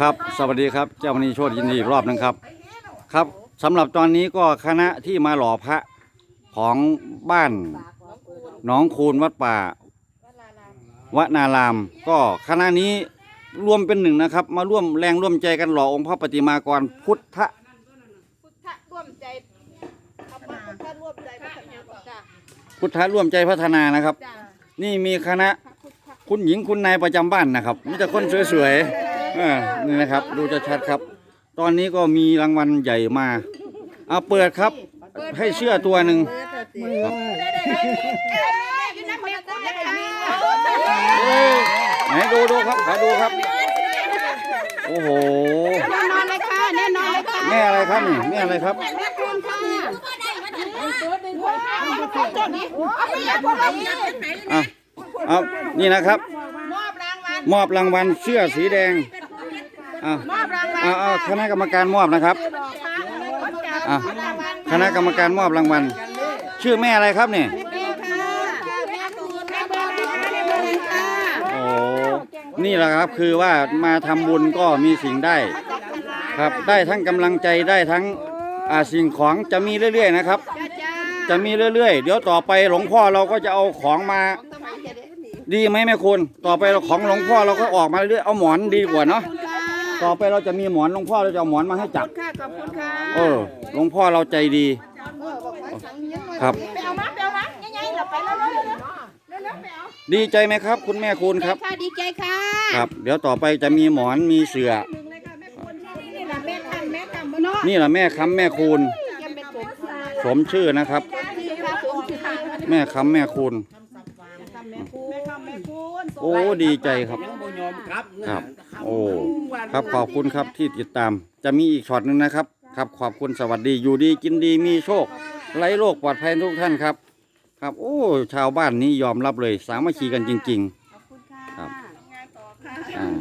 ครับ สวัสดีครับเจ้ามณีโชติยินดีอีกรอบหนึงครับ ครับสำหรับตอนนี้ก็คณะที่มาหล่อพระของบ้านหนองคูนวัดป่าวนาราม ก็คณะนี้รวมเป็นหนึ่งนะครับ มาร่วมแรงร่วมใจกันหล่อองค์พระปฏิมากรพุทธพุทธร่วมใจธรรมะพุทธร่วมใจพัฒนาจ้ะพุทธร่วมใจพัฒนานะครับ จ้ะนี่มีคณะคุณหญิงคุณนายประจำบ้านนะครับมีแต่คนสวยๆ อ่านี่นะครับ ดูจะชัดครับ ตอนนี้ก็มีรางวัลใหญ่มา เอาเปิดครับ ให้เชื่อตัวหนึ่งครับอยู่นั่นแม่คุณนะคะเอ้ยไหนดูดูครับขอดูครับ โอ้โหแน่นอนเลยค่ะแน่นอนเลยค่ะแม่อะไรครับนี่แม่อะไรครับแม่คุณค่ะเจ้านี้เอาไปยังพวกเราเนี่ยอะเอานี่นะครับ มอบรางวัลมอบรางวัลเสื้อสีแดง อะมอบรางวัลเอาเอาคณะกรรมการมอบนะครับอะคณะกรรมการมอบรางวัล ชื่อแม่อะไรครับเนี่ยแม่ค่ะแม่คุณแม่บอลแม่บอลค่ะโอ้นี่แหละครับคือว่ามาทำบุญก็มีสิ่งได้ ครับได้ทั้งกำลังใจได้ทั้งอ่าสิ่งของจะมีเรื่อยๆนะครับจ้าจ้าจะมีเรื่อยๆ เดี๋ยวต่อไปหลวงพ่อเราก็จะเอาของมาทำไมเฮ็ดได้ดีไหมแม่คุณ ต่อไปเราของหลวงพ่อเราก็ออกมาเรื่อยๆเอาหมอนดีกว่าเนาะ ต่อไปเราจะมีหมอนหลวงพ่อเราจะเอาหมอนมาให้จับ ค่ะขอบคุณค่ะเออหลวงพ่อเราใจดี ครับ ไปเอามาไปเอามาใหญ่ๆเราไปแล้วเร็วๆเร็วๆไปเอาดีใจไหมครับ คุณแม่คุณครับ ค่ะดีใจค่ะครับ เดี๋ยวต่อไปจะมีหมอนมีเสือนี่แหละแม่ทำแม่ทำบ่เนาะนี่แหละแม่ค้ำแม่คูณ ยังเป็นผมค่ะสมชื่อนะครับที่ค่ะผมชื่อค่ะแม่ค้ำแม่คูณแม่คุณแม่ทำแม่คุณโอ้ดีใจครับ ยังบ่ ยอมครับครับ โอ้ ครับขอบคุณครับที่ติดตาม จะมีอีกช็อตหนึ่งนะครับ ครับขอบคุณสวัสดีอยู่ดีกินดีมีโชคไร้โรคปลอดภัยทุกท่านครับ ครับ โอ้ ชาวบ้านนี้ยอมรับเลย สามัคคีกันจริง ๆ ขอบคุณค่ะครับ งานต่อค่ะ